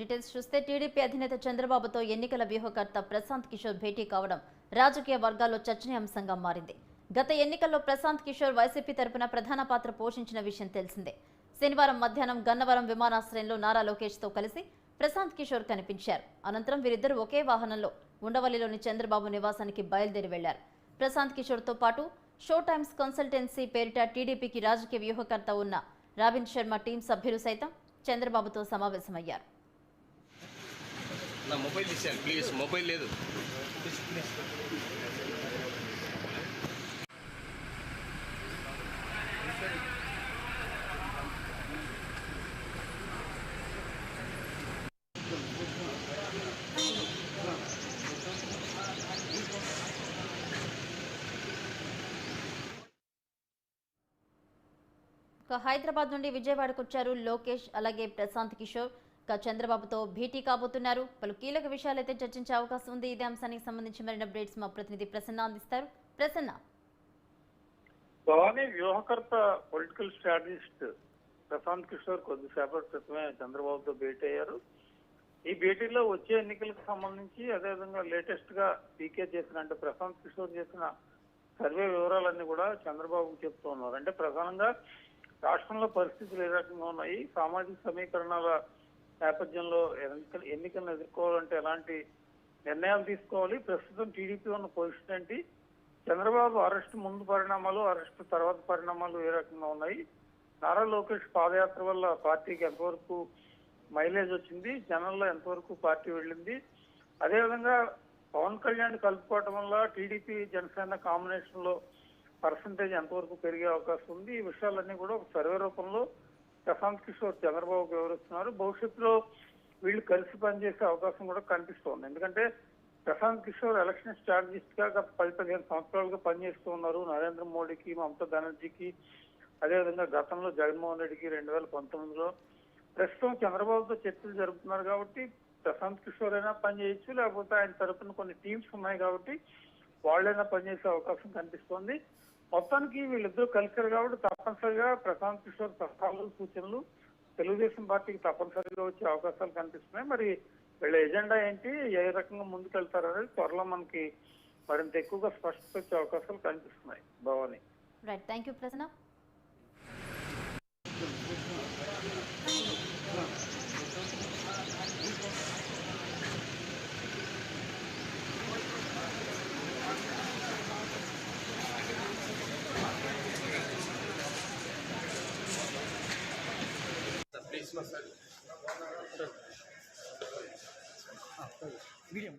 Details చూస్తే TDP అధినేత చంద్రబాబుతో ఎన్నికల వ్యూహకర్త ప్రశాంత్ కిషోర్ భేటీ కావడం రాజకీయ వర్గాల్లో చర్చనీయాంశంగా మారింది. గత ఎన్నికల్లో ప్రశాంత్ కిషోర్ వైసీపీ తరపున ప్రధాన పాత్ర పోషించిన విషయం తెలిసిందే. శనివారం మధ్యాహ్నం గన్నవరం విమానాశ్రయంలో నారా లోకేష్తో కలిసి ప్రశాంత్ కిషోర్ కనిపించారు. అనంతరం వీరిద్దరూ ఒకే వాహనంలో ఉండవల్లిలోని చంద్రబాబు నివాసానికి బయలుదేరి వెళ్ళారు. ప్రశాంత్ కిషోర్తో పాటు షో టైమ్స్ కన్సల్టెన్సీ పేరిట టీడీపీకి రాజకీయ వ్యూహకర్త ఉన్న రాబిన్ శర్మ టీం సభ్యులు సైతం చంద్రబాబుతో సమావేశమయ్యారు. నా మొబైల్ ఇచ్చాను ప్లీజ్. మొబైల్ లేదు. ఇక హైదరాబాద్ నుండి విజయవాడకు వచ్చారు లోకేష్ అలాగే ప్రశాంత్ కిషోర్. చంద్రబాబుతో భేటీ కాబోతున్నారు. పలు కీలక విషయాలైతే చర్చించే అవకాశం ఉంది. ఇదే అంశానికి సంబంధించి మరిన్ని అప్డేట్స్ మా ప్రతినిధి ప్రసన్న అందిస్తారు. ప్రసన్న. భవానీ వ్యూహకర్త పొలిటికల్ స్ట్రాటజిస్ట్ ప్రశాంత్ కిషోర్ కొద్దిసేపటి క్రితమే చంద్రబాబుతో భేటీ అయ్యారు. ఈ భేటీలో వచ్చే ఎన్నికలకు సంబంధించి అదేవిధంగా లేటెస్ట్గా పీకే చేసిన అంటే ప్రశాంత్ కిషోర్ చేసిన సర్వే వివరాలన్నీ కూడా చంద్రబాబుకు చెప్తూ ఉన్నారు. అంటే ప్రధానంగా రాష్ట్రంలో పరిస్థితులు ఏ రకంగా ఉన్నాయి? సామాజిక సమీకరణాల నేపథ్యంలో ఎన్నికలు ఎన్నికలను ఎదుర్కోవాలంటే ఎలాంటి నిర్ణయాలు తీసుకోవాలి? ప్రస్తుతం టీడీపీ ఉన్న పొజిషన్ ఏంటి? చంద్రబాబు అరెస్ట్ ముందు పరిణామాలు అరెస్ట్ తర్వాత పరిణామాలు ఏ రకంగా ఉన్నాయి? నారా లోకేష్ పాదయాత్ర వల్ల పార్టీకి ఎంతవరకు మైలేజ్ వచ్చింది? జనంలో ఎంతవరకు పార్టీ వెళ్ళింది? అదేవిధంగా పవన్ కళ్యాణ్ కలుపుకోవటం వల్ల టీడీపీ జనసేన కాంబినేషన్లో పర్సంటేజ్ ఎంతవరకు పెరిగే అవకాశం ఉంది? ఈ విషయాలన్నీ కూడా ఒక సర్వే రూపంలో ప్రశాంత్ కిషోర్ చంద్రబాబు వివరిస్తున్నారు. భవిష్యత్తులో వీళ్ళు కలిసి పనిచేసే అవకాశం కూడా కనిపిస్తోంది. ఎందుకంటే ప్రశాంత్ కిషోర్ ఎలక్షన్ స్ట్రాటజిస్ట్గా పది పదిహేను సంవత్సరాలుగా పనిచేస్తూ ఉన్నారు. నరేంద్ర మోడీకి మమతా బెనర్జీకి అదేవిధంగా గతంలో జగన్మోహన్ రెడ్డికి రెండు వేల పంతొమ్మిదిలో. ప్రస్తుతం చంద్రబాబుతో చర్చలు జరుపుతున్నారు కాబట్టి ప్రశాంత్ కిషోర్ అయినా పనిచేయచ్చు లేకపోతే ఆయన తరపున కొన్ని టీమ్స్ ఉన్నాయి కాబట్టి వాళ్ళైనా పనిచేసే అవకాశం కనిపిస్తోంది. మొత్తానికి వీళ్ళిద్దరూ కలిసారు కాబట్టి తప్పనిసరిగా ప్రశాంత్ కిషోర్ సలహాలు సూచనలు తెలుగుదేశం పార్టీకి తప్పనిసరిగా వచ్చే అవకాశాలు కనిపిస్తున్నాయి. మరి వీళ్ళ ఎజెండా ఏంటి? ఏ రకంగా ముందుకెళ్తారు అనేది త్వరలో మనకి మరింత ఎక్కువగా స్పష్టత వచ్చే అవకాశాలు కనిపిస్తున్నాయి. Bhavani. Right thank you Prasanna please medium